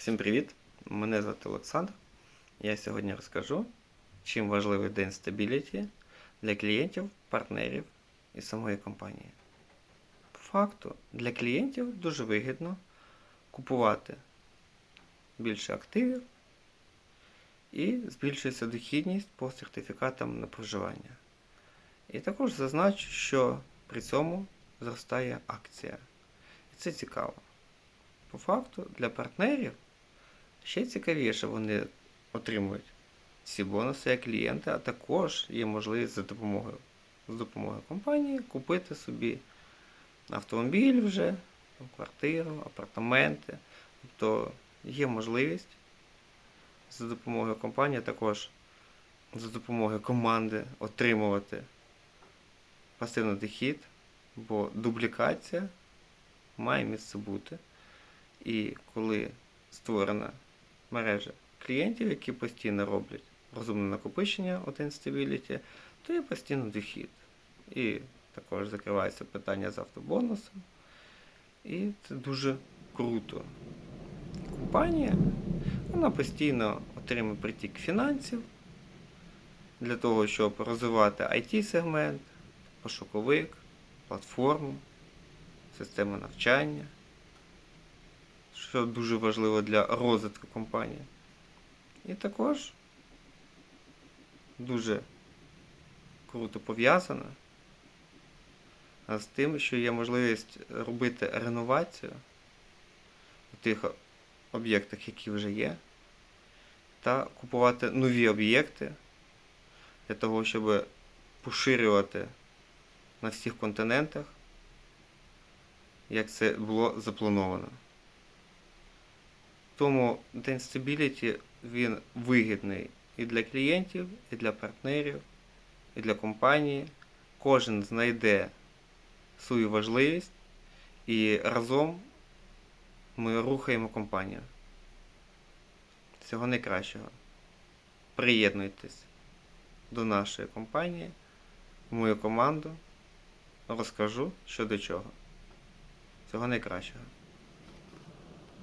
Всім привіт! Мене звати Олександр. Я сьогодні розкажу, чим важливий день стабіліті для клієнтів, партнерів і самої компанії. По факту, для клієнтів дуже вигідно купувати більше активів і збільшується дохідність по сертифікатам на проживання. І також зазначу, що при цьому зростає акція. І це цікаво. По факту, для партнерів ще цікавіше вони отримують ці бонуси як клієнти, а також є можливість за допомогою, з допомогою компанії купити собі автомобіль вже, квартиру, апартаменти. Тобто є можливість за допомогою компанії, також за допомогою команди отримувати пасивний дохід, бо дублікація має місце бути. І коли створена мережа клієнтів, які постійно роблять розумне накопичення один Stability, то є постійно дохід. І також закривається питання з автобонусом. І це дуже круто. Компанія вона постійно отримує притік фінансів для того, щоб розвивати IT-сегмент, пошуковик, платформу, систему навчання що дуже важливо для розвитку компанії. І також дуже круто пов'язано з тим, що є можливість робити реновацію у тих об'єктах, які вже є, та купувати нові об'єкти для того, щоб поширювати на всіх континентах, як це було заплановано. Тому Dance Stability він вигідний і для клієнтів, і для партнерів, і для компанії. Кожен знайде свою важливість і разом ми рухаємо компанію. Всього найкращого. Приєднуйтесь до нашої компанії, в мою команду. Розкажу що до чого. Всього найкращого.